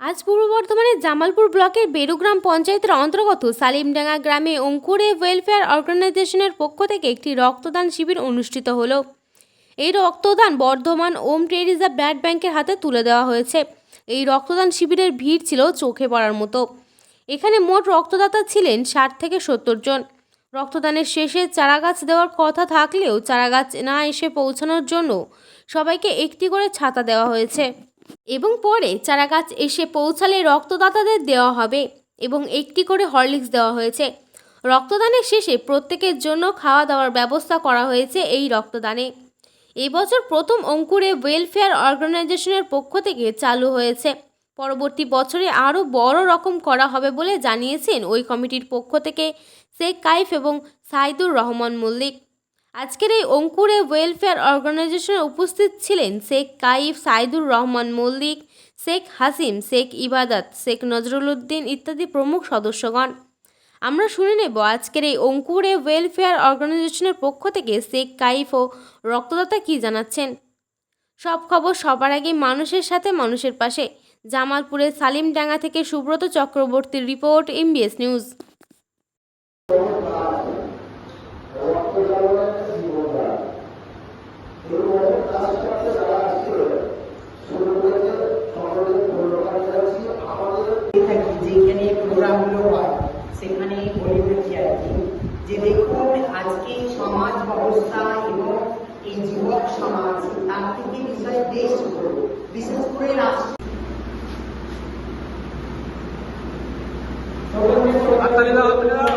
আজ পূর্ব বর্ধমানের জামালপুর ব্লকের বেরুগ্রাম পঞ্চায়েতের অন্তর্গত সালিমডাঙ্গা গ্রামে অঙ্কুরে ওয়েলফেয়ার অর্গানাইজেশনের পক্ষ থেকে একটি রক্তদান শিবির অনুষ্ঠিত হলো। এই রক্তদান বর্ধমান ওম টেরিজা ব্লাড ব্যাংকের হাতে তুলে দেওয়া হয়েছে। এই রক্তদান শিবিরের ভিড় ছিল চোখে পড়ার মতো। এখানে মোট রক্তদাতা ছিলেন ষাট থেকে সত্তর জন। রক্তদানের শেষে চারাগাছ দেওয়ার কথা থাকলেও চারাগাছ না এসে পৌঁছানোর জন্য সবাইকে একটি করে ছাতা দেওয়া হয়েছে। এবং পরে চারাগাছ এসে পৌঁছালে রক্তদাতাদের দেওয়া হবে এবং একটি করে হরলিক্স দেওয়া হয়েছে। রক্তদানের শেষে প্রত্যেকের জন্য খাওয়া দাওয়ার ব্যবস্থা করা হয়েছে এই রক্তদানে। এবছর প্রথম অঙ্কুরে ওয়েলফেয়ার অর্গানাইজেশনের পক্ষ থেকে চালু হয়েছে। পরবর্তী বছরে আরও বড় রকম করা হবে বলে জানিয়েছেন ওই কমিটির পক্ষ থেকে শেখ কাইফ এবং সাইদুর রহমান মল্লিক। আজকের এই অঙ্কুরে ওয়েলফেয়ার অর্গানাইজেশনে উপস্থিত ছিলেন শেখ কাইফ, সাইদুর রহমান মল্লিক, শেখ হাসিম, শেখ ইবাদত, শেখ নজরুল উদ্দিন ইত্যাদি প্রমুখ সদস্যগণ। আমরা শুনে নেব আজকের এই অঙ্কুরে ওয়েলফেয়ার অর্গানাইজেশনের পক্ষ থেকে শেখ কাইফ ও রক্তদাতা কী জানাচ্ছেন। সব খবর সবার আগে মানুষের সাথে মানুষের পাশে। জামালপুরের সালিমডাঙ্গা থেকে সুব্রত চক্রবর্তীর রিপোর্ট এমবিএস নিউজ দেখুন আজকে সমাজ ব্যবস্থা এবং এই যুবক সমাজ তার থেকে বিষয় বেশ বড়। বিশেষ করে রাষ্ট্র হাততালি দাও হাততালি দাও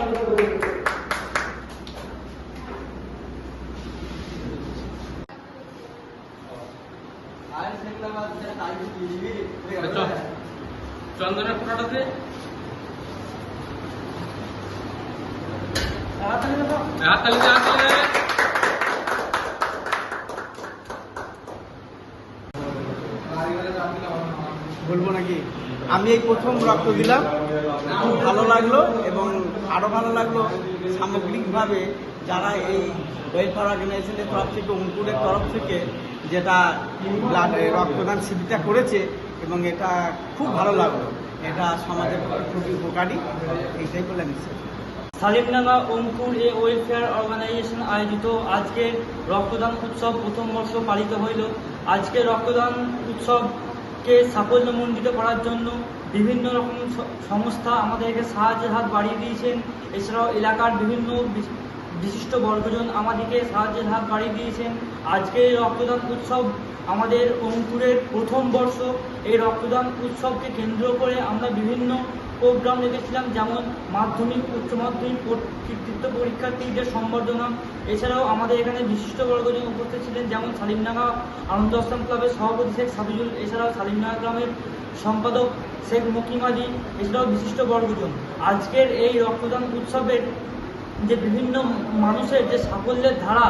চল চন্দনের ফটোটাতে বলব নাকি? আমি এই প্রথম রক্ত দিলাম। খুব ভালো লাগল এবং আরও ভালো লাগল। সামগ্রিকভাবে যারা এই ওয়েলফেয়ার অর্গানাইজেশনের তরফ থেকে, অঙ্কুরের তরফ থেকে যেটা রক্তদান শিবিরটা করেছে এবং এটা খুব ভালো লাগল। এটা সমাজের খুবই উপকারী। এইটাই বলে আমি। সালিমডাঙ্গা অঙ্কুর এ ওয়েলফেয়ার অর্গানাইজেশন আয়োজিত আজকের রক্তদান উৎসব প্রথম বর্ষ পালিত হইল। আজকে রক্তদান উৎসবকে সাফল্যমণ্ডিত করার জন্য বিভিন্ন রকম সংস্থা আমাদেরকে সাহায্যের হাত বাড়িয়ে দিয়েছেন। এছাড়াও এলাকার বিভিন্ন বিশিষ্ট বর্গজন আমাদেরকে সাহায্যের হাত বাড়িয়ে দিয়েছেন। আজকে এই রক্তদান উৎসব আমাদের অঙ্কুরের প্রথম বর্ষ। এই রক্তদান উৎসবকে কেন্দ্র করে আমরা বিভিন্ন প্রোগ্রাম রেখেছিলাম, যেমন মাধ্যমিক, উচ্চ মাধ্যমিক কৃতিত্ব পরীক্ষার্থীদের সম্বর্ধনা। এছাড়াও আমাদের এখানে বিশিষ্ট বর্গজন উপস্থিত ছিলেন, যেমন সালিমনাগা আনন্দ আশ্রম ক্লাবের সভাপতি শেখ সাবিজুল, এছাড়াও সালিমনাগা গ্রামের সম্পাদক শেখ মকিম আলী, এছাড়াও বিশিষ্ট বর্গজন। আজকের এই রক্তদান উৎসবের যে বিভিন্ন মানুষের যে সাফল্যের ধারা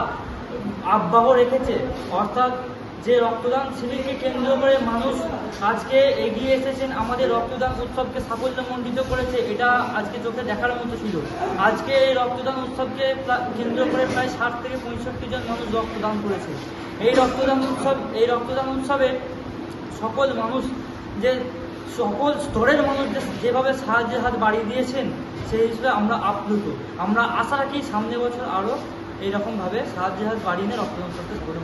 আব্যাহ রেখেছে, অর্থাৎ যে রক্তদান শিবিরকে কেন্দ্র করে মানুষ আজকে এগিয়ে এসেছেন, আমাদের রক্তদান উৎসবকে সাফল্যমণ্ডিত করেছে, এটা আজকে চোখে দেখার মতো ছিল। আজকে এই রক্তদান উৎসবকে কেন্দ্র করে প্রায় ষাট থেকে পঁয়ষট্টি জন মানুষ রক্তদান করেছে। এই রক্তদান উৎসব, এই রক্তদান উৎসবে সকল মানুষ যে সকল স্তরের মানুষ যেভাবে সাহায্যের হাত বাড়িয়ে দিয়েছেন, সেই হিসেবে আমরা আপ্লুত। আমরা আশা রাখি সামনে বছর আরও এইরকমভাবে সাহায্যের হাত বাড়িয়ে নিয়ে রক্তদান উৎসবকে গড়ে